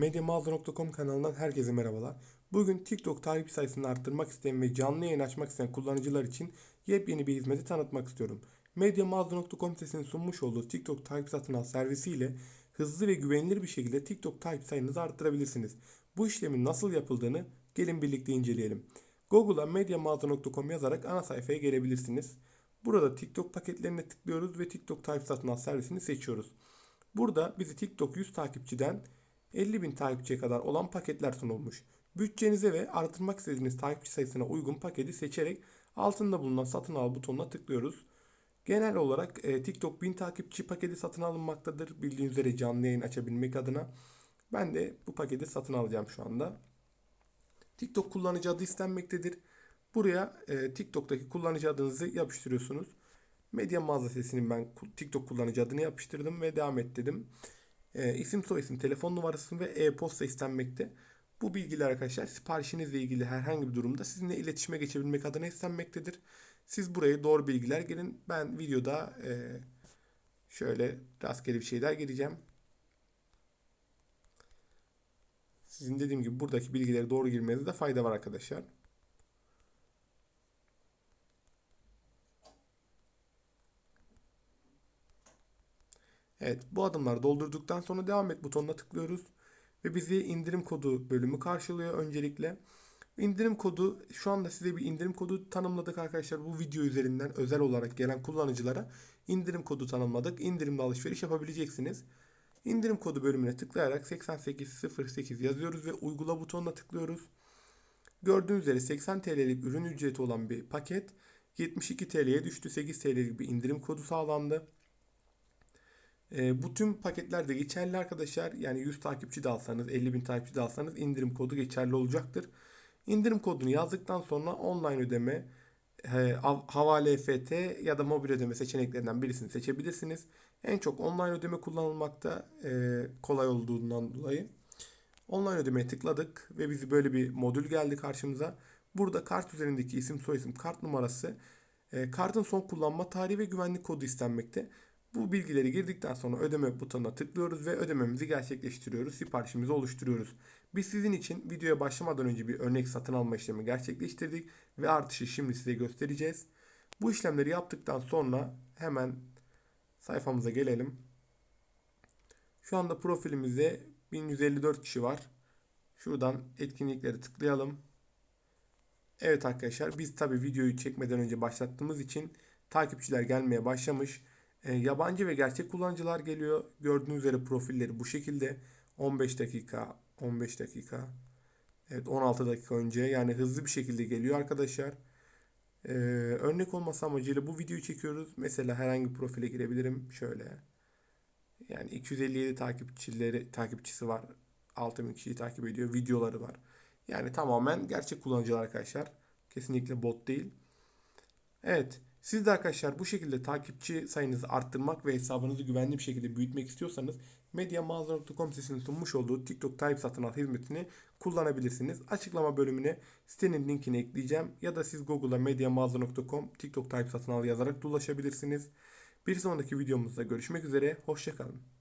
Medyamağaza.com kanalından herkese merhabalar. Bugün TikTok takip sayısını arttırmak isteyen ve canlı yayın açmak isteyen kullanıcılar için yepyeni bir hizmeti tanıtmak istiyorum. Medyamağaza.com sitesinin sunmuş olduğu TikTok takip satın al servisiyle hızlı ve güvenilir bir şekilde TikTok takip sayınızı arttırabilirsiniz. Bu işlemin nasıl yapıldığını gelin birlikte inceleyelim. Google'a medyamağaza.com yazarak ana sayfaya gelebilirsiniz. Burada TikTok paketlerine tıklıyoruz ve TikTok takip satın al servisini seçiyoruz. Burada bizi TikTok 100 takipçiden 50 bin takipçiye kadar olan paketler sunulmuş. Bütçenize ve artırmak istediğiniz takipçi sayısına uygun paketi seçerek altında bulunan satın al butonuna tıklıyoruz. Genel olarak e, TikTok 1000 takipçi paketi satın alınmaktadır. Bildiğiniz üzere canlı yayın açabilmek adına. Ben de bu paketi satın alacağım şu anda. TikTok kullanıcı adı istenmektedir. Buraya e, TikTok'taki kullanıcı adınızı yapıştırıyorsunuz. Medya mağaza sesinin ben TikTok kullanıcı adını yapıştırdım ve devam et dedim. E, isim soyisim, telefon numarası ve e-posta istenmekte. Bu bilgiler arkadaşlar siparişinizle ilgili herhangi bir durumda sizinle iletişime geçebilmek adına istenmektedir. Siz buraya doğru bilgiler gelin. Ben videoda e, şöyle rastgele bir şeyler gireceğim. Sizin dediğim gibi buradaki bilgileri doğru girmenizde fayda var arkadaşlar. Evet bu adımları doldurduktan sonra devam et butonuna tıklıyoruz. Ve bizi indirim kodu bölümü karşılıyor öncelikle. İndirim kodu şu anda size bir indirim kodu tanımladık arkadaşlar. Bu video üzerinden özel olarak gelen kullanıcılara indirim kodu tanımladık. İndirimli alışveriş yapabileceksiniz. İndirim kodu bölümüne tıklayarak 8808 yazıyoruz ve uygula butonuna tıklıyoruz. Gördüğünüz üzere 80 TL'lik ürün ücreti olan bir paket 72 TL'ye düştü. 8 TL'lik bir indirim kodu sağlandı. E, bu tüm paketler de geçerli arkadaşlar. Yani 100 takipçi de alsanız 50 bin takipçi de alsanız indirim kodu geçerli olacaktır. İndirim kodunu yazdıktan sonra online ödeme, e, havale EFT ya da mobil ödeme seçeneklerinden birisini seçebilirsiniz. En çok online ödeme kullanılmakta e, kolay olduğundan dolayı. Online ödemeye tıkladık ve bizi böyle bir modül geldi karşımıza. Burada kart üzerindeki isim soyisim kart numarası, e, kartın son kullanma tarihi ve güvenlik kodu istenmekte. Bu bilgileri girdikten sonra ödeme butonuna tıklıyoruz ve ödememizi gerçekleştiriyoruz. Siparişimizi oluşturuyoruz. Biz sizin için videoya başlamadan önce bir örnek satın alma işlemi gerçekleştirdik ve artışı şimdi size göstereceğiz. Bu işlemleri yaptıktan sonra hemen sayfamıza gelelim. Şu anda profilimizde 1154 kişi var. Şuradan etkinlikleri tıklayalım. Evet arkadaşlar biz tabi videoyu çekmeden önce başlattığımız için takipçiler gelmeye başlamış. E, yabancı ve gerçek kullanıcılar geliyor. Gördüğünüz üzere profilleri bu şekilde. 15 dakika, 15 dakika. Evet 16 dakika önce yani hızlı bir şekilde geliyor arkadaşlar. Ee, örnek olması amacıyla bu videoyu çekiyoruz. Mesela herhangi bir profile girebilirim. Şöyle. Yani 257 takipçileri takipçisi var. 6000 kişiyi takip ediyor. Videoları var. Yani tamamen gerçek kullanıcılar arkadaşlar. Kesinlikle bot değil. Evet. Siz de arkadaşlar bu şekilde takipçi sayınızı arttırmak ve hesabınızı güvenli bir şekilde büyütmek istiyorsanız medyamağaza.com sitesinin sunmuş olduğu TikTok Type satın al hizmetini kullanabilirsiniz. Açıklama bölümüne sitenin linkini ekleyeceğim ya da siz Google'a medyamağaza.com TikTok Type satın al yazarak ulaşabilirsiniz. Bir sonraki videomuzda görüşmek üzere. Hoşçakalın.